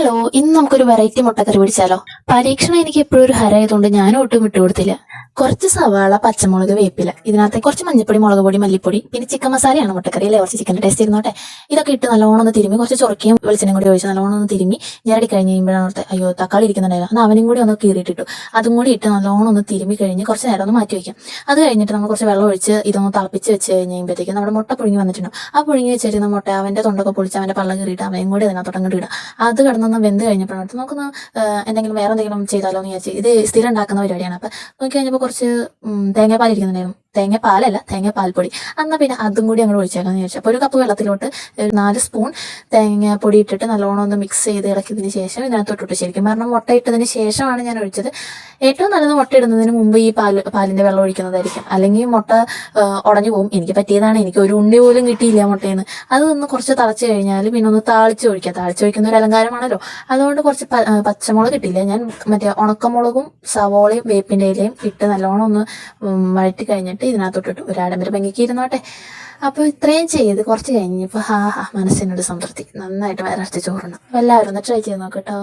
Hello ഇന്ന് നമുക്കൊരു variety മുട്ടക്കറി പിടിച്ചാലോ? പരീക്ഷണം എനിക്ക് എപ്പോഴും ഒരു ഹരായതുകൊണ്ട് ഞാനും ഒട്ടും വിട്ടുകൊടുത്തില്ല കുറച്ച് സവാള പച്ചമുളക് വേപ്പില. ഇതിനകത്ത് കുറച്ച് മഞ്ഞപ്പൊടി മുളക് പൊടി മല്ലിപ്പൊടി പിന്നെ ചിക്കൻ മസാലയാണ് മുട്ടക്കറി അല്ലേ? കുറച്ച് ചിക്കന്റെ ടേസ്റ്റ് ഇരുന്നോട്ടെ. ഇതൊക്കെ ഇട്ട് നല്ലോണം ഒന്ന് തിരുമ്മി കുറച്ച് ചൊറക്കിയും വെളിച്ചെണ്ണയും കൂടി ഒഴിച്ച് നല്ലോണം ഒന്ന് തിരുമ്മി ഞെരടി കഴിഞ്ഞ് കഴിയുമ്പോഴാണ് അവിടുത്തെ അയ്യോ തക്കാളി ഇരിക്കുന്നുണ്ടായിരുന്നു അവനും കൂടി ഒന്ന് കീറിയിട്ടിട്ടു. അതും കൂടി ഇട്ട് നല്ലോണം ഒന്ന് തിരുമ്മി കഴിഞ്ഞ് കുറച്ച് നേരം ഒന്ന് മാറ്റി വയ്ക്കാം. അത് കഴിഞ്ഞിട്ട് നമ്മൾ കുറച്ച് വെള്ളം ഒഴിച്ച് ഇതൊന്ന് തിളപ്പിച്ച് വെച്ച് കഴിഞ്ഞ് കഴിയുമ്പോഴത്തേക്കും നമ്മുടെ മുട്ട പുഴുങ്ങി വന്നിട്ടുണ്ടാവും. ആ പുഴുങ്ങി വെച്ചിരുന്ന മുട്ട അവന്റെ തൊണ്ടൊക്കെ പൊളിച്ച് അവന്റെ പള്ള കീറിയിട്ട് അവനും കൂടി അതിനകത്തോട്ട് അങ്ങോട്ട് ഇടാം അത് കിടന്നൊന്ന് വെന്ത് കഴിഞ്ഞപ്പോഴാണ്. നമുക്കൊന്ന് എന്തെങ്കിലും വേറെ എന്തെങ്കിലും ചെയ്താലോ എന്ന് വിചാരിച്ചു ഇത് സ്ഥിരം ഉണ്ടാക്കുന്ന പരിപാടിയാണ്. അപ്പം നോക്കി കഴിഞ്ഞപ്പോൾ കുറച്ച് തേങ്ങാപ്പാൽ ഇരിക്കുന്നുണ്ടായിരുന്നു. തേങ്ങാപ്പാലല്ല തേങ്ങാപ്പാൽപ്പൊടി. എന്നാൽ പിന്നെ അതും കൂടി അങ്ങോട്ട് ഒഴിച്ചേക്കാന്ന് വിചാരിച്ചു. അപ്പോൾ ഒരു കപ്പ് വെള്ളത്തിലോട്ട് നാല് സ്പൂൺ തേങ്ങാപ്പൊടി ഇട്ടിട്ട് നല്ലോണം ഒന്ന് മിക്സ് ചെയ്ത് ഇളക്കിയതിന് ശേഷം ഇതിനകത്തോട്ടിട്ട് ശരിക്കും. കാരണം മുട്ട ഇട്ടതിന് ശേഷമാണ് ഞാൻ ഒഴിച്ചത്. ഏറ്റവും നല്ലത് മുട്ട ഇടുന്നതിന് മുമ്പ് ഈ പാൽ പാലിന്റെ വെള്ളം ഒഴിക്കുന്നതായിരിക്കും. അല്ലെങ്കിൽ മുട്ട ഉടഞ്ഞു പോകും. എനിക്ക് പറ്റിയതാണ്. എനിക്ക് ഒരു ഉണ്ണി പോലും കിട്ടിയില്ല മുട്ടയിൽ നിന്ന് അത് ഒന്ന് കുറച്ച് തിളച്ച് കഴിഞ്ഞാൽ പിന്നെ ഒന്ന് താളിച്ച് ഒഴിക്കുക താളിച്ച് ഒഴിക്കുന്ന ഒരു അലങ്കാരമാണല്ലോ. അതുകൊണ്ട് കുറച്ച് പച്ചമുളക് കിട്ടിയില്ല. ഞാൻ മറ്റേ ഉണക്കമുളകും സവോളയും വേപ്പിന്റെ ഇലയും ഇട്ട് നല്ലോണം ഒന്ന് വഴറ്റി കഴിഞ്ഞിട്ട് ഇതിനകത്തോട്ടിട്ട്. ഒരു ആഡംബര ഭംഗിക്ക് ഇരുന്നോട്ടെ അപ്പോൾ ഇത്രയും ചെയ്ത് കുറച്ച് കഴിഞ്ഞപ്പോൾ ഹാ ഹാ മനസ്സിനൊരു സംതൃപ്തി. നന്നായിട്ട് വരച്ച് ചോറണം അപ്പോൾ എല്ലാവരും ഒന്ന് ട്രൈ ചെയ്ത് നോക്കട്ടോ